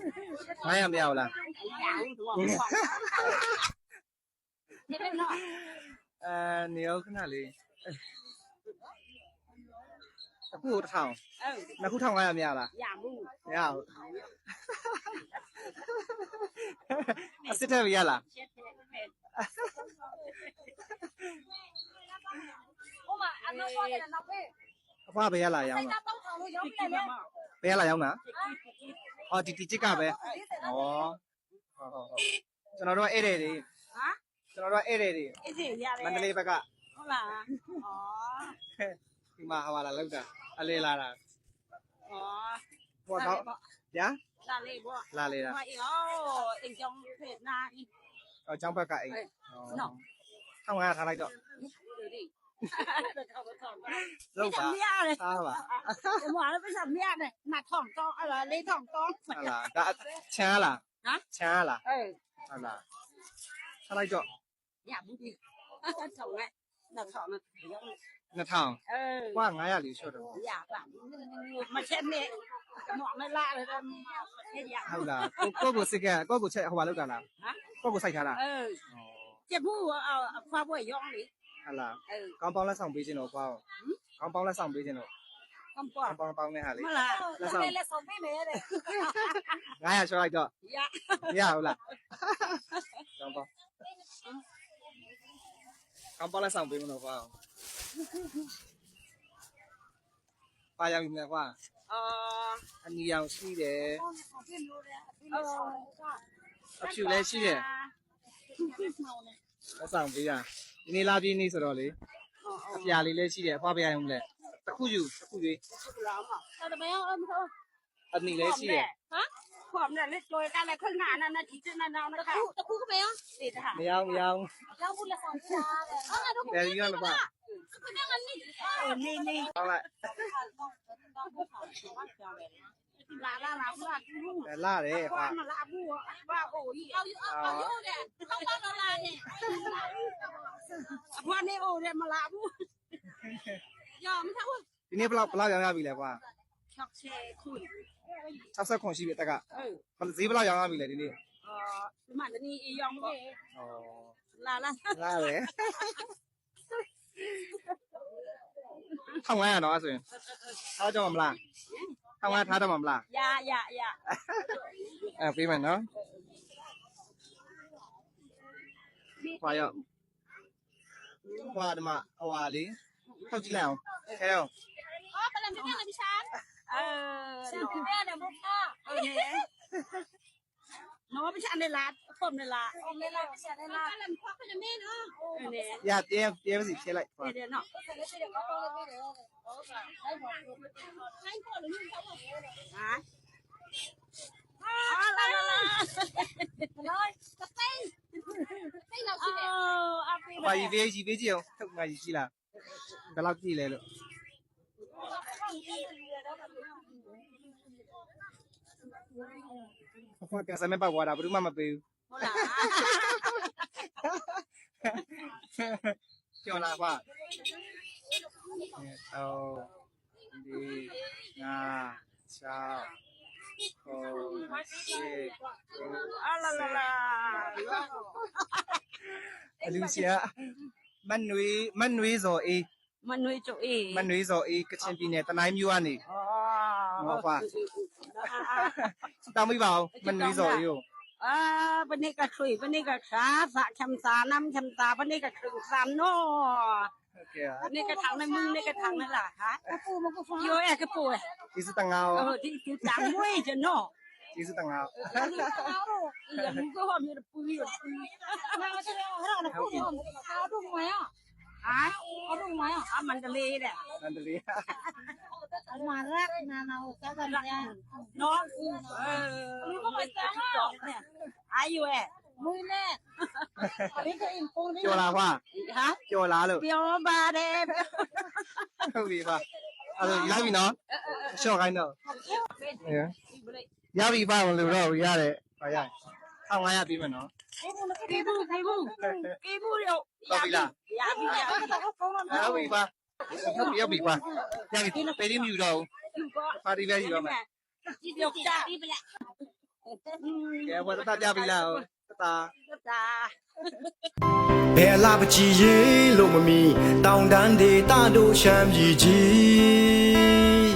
900မရဘူးလားအဲနေရောခဏလေးအခုတစ်ထောင်နှစ်ခု1500မရလားရမှုမရဘူးအစစ်ထက်မရလားဟိုမှာအနောက်ပေါ်ကနောက်ပဲအဖဘယ်ရလာရောင်းလားဘယ်ရလာရောင်းလား ဟောဒီဒီချစ်ကပဲဩဟုတ်ဟုတ်ဟုတ်ကျွန်တော်တို့အဲ့တယ်တွေဟမ်ကျွန်တော်တို့အဲ့တယ်တွေအဲ့ဒီရတယ်မန္တလေးဘက်ကဟုတ်လားဩဒီမှာဟောလာလောက်တာအလေလာတာဩဘောတော့ညာလာလေဘောလာလေတာဟောအိမ်ကြောင်းဖက်နာအိမ်အော်ကျောင်းဘက်ကအိမ်ဟုတ်ဆောင်ရထားလိုက်တော့ လုတ်ပါမရလေဟာပါဒီမှာလည်းပြဿမရနဲ့နှထောင်းတောင်းအဲ့လားလေးထောင်းတောင်းဟတ်လားဒါချမ်းလားဟမ်ချမ်းလားအေးဟုတ်လားဆက်လိုက်တော့ရဘူးဒီထောင်းလိုက်နှထောင်းနဲ့နှထောင်းအေးကွာ900လေးရှော့တော့ရပါမချက်နဲ့တော့မလာလေတော့ဟုတ်လားကိုကိုစိတ်ကကိုကိုချက်ဟိုပါလောက်တာလားဟမ်ကိုကိုစိုက်ထားလားအေးကျဘူးအဖွားပွဲရောင်းလေ ဟလာကောင်းပေါင်းလက်ဆောင်ပေးခြင်းတော့ကွာကောင်းပေါင်းလက်ဆောင်ပေးခြင်းတော့ကောင်းပေါင်းပေါင်းပေါင်းနဲ့ဟာလေဟုတ်လားလက်ဆောင်လက်ဆောင်ပေးမယ်တဲ့900ချောလိုက်တော့ရရဟုတ်လားကောင်းပေါင်းကောင်းပေါင်းလက်ဆောင်ပေးမလို့ကွာပါရောက်ပြီမြတ်ကွာအာအနီရောင်ရှိတယ်အဖြူလည်းရှိတယ်လက်ဆောင်ပေးရဒီနေ့လာပြင်းနေဆိုတော့လေအပြာလေးလည်းရှိတယ်အဖွားပြရအောင်လဲတစ်ခုယူတစ်ခုရွေးလာမတော်မရောအမတော်အနီလည်းရှိတယ်ဟမ်ခွန်နဲ့လက်တွေ့ကလည်းခဏနာနာတီတနာနာတခုတခုကမရောဒီတာမရောမရောရောက်ဘူးလက်ဆောင်ပေးတာတဲ့အဲ့ဒါတော့တယ်ရီရမပါခဏကနေနေနေဟုတ်လား လာလာလာဘူးလားဘူးလာတယ်ဟာဘာမလာဘူးဘာအိုကြီးအော်အော်ရိုးတယ်တော့တော့လာတယ်အဖွားနေအိုတယ်မလာဘူးရောမထားဘူးဒီနေ့ဘလောက်ဘလောက်ရောင်းရပြီလဲကွာချက်ချေခွန်း60ခွန်ရှိပြီတက်ကအေးဈေးဘလောက်ရောင်းရပြီလဲဒီနေ့အာဒီမှာတနည်းရောင်းပဲဩလာလာလာတယ်ထောင်ငါရတော့အဲ့ဆိုရင်ထားကြမှာမလား không ai tha đâu mầm là dạ dạ dạ à phim mình đó khoa không khoa đâu mà khoa ยดิเข้า chỉ nào theo อ๋อเป็นอะไรพี่แม่เลยพี่ช้างเออช้างคือแม่เนี่ยมุกอะเออเนี่ยน้องพี่ช้างในลาดผมในร้านผมในลาดพี่ช้างในลาดกำลังควักขยะแม่เนาะเนี่ยอยากเอฟเอฟสิเชื่ออะไเนี่ยเนาะ ပေးရီပေးကြည့်အောင်ထုတ်ငါရီကြည့်လားဘယ်လောက်ကြည့်လဲလို့ခွာကစမဲ့ပတ်သွားတာဘယ်သူမှမပေးဘူးဟုတ်လားကျော်လာပါ အော်ဒီငါချောင်းခေါ်ရှေအာလာလာလာအလူစီယာမန်နွေမန်နွေဇော်အေးမနွေးချိုအေးမန်နွေဇော်အေးကချင်ပြည်နယ် อ่าปนี้ก็สุยปนี้ก็ขาสะคำสาน้ำชำตาปนี้ก็ถึงสามนอโเคฮะ นี่กระถางในมึงนี่กระถางนั่นล่ะฮะกระปูมันก็ฟังโยแอกระปูเ Isu เอ tengau, อที่ที่จังเว้ยจะนอ isu tengau. อย่างมึงก็หอมอยู่ตะปูอยู่ตะปู เอาดูไหมอะฮะ मैं आप मंडले ही रहे मंडले हमारा नाना होता कर रहा है नॉन उनको पता है आयु है မွေးနဲ့အရင်ကအင်ပုံလေးကျော်လာပါဟာကျော်လာလို့ပြောပါတယ်ဟုတ်ပြီပါအဲ့ဒါရပြီနော်အလျှော့ခိုင်းတော့ရပြီပါလို့တော့ရတယ်ပါရ 1500ပြီးမယ်နော်ကေဘူးကေဘူးကေဘူးရောရပြီရပြီရပြီဟုတ်ပြီပါဟုတ်ပြီဟုတ်ပြီပါရပြီပေးရင်းမြူတော့ယူကောပါတီပဲယူတော့မယ်ဒီပြောကြပြီပလက်ကဲဘွာတတပြပြီလားတတတာဘယ်လာပကြည်ရင်လို့မမီတောင်တန်းဒေတာတို့ရှမ်းပြည်ကြီး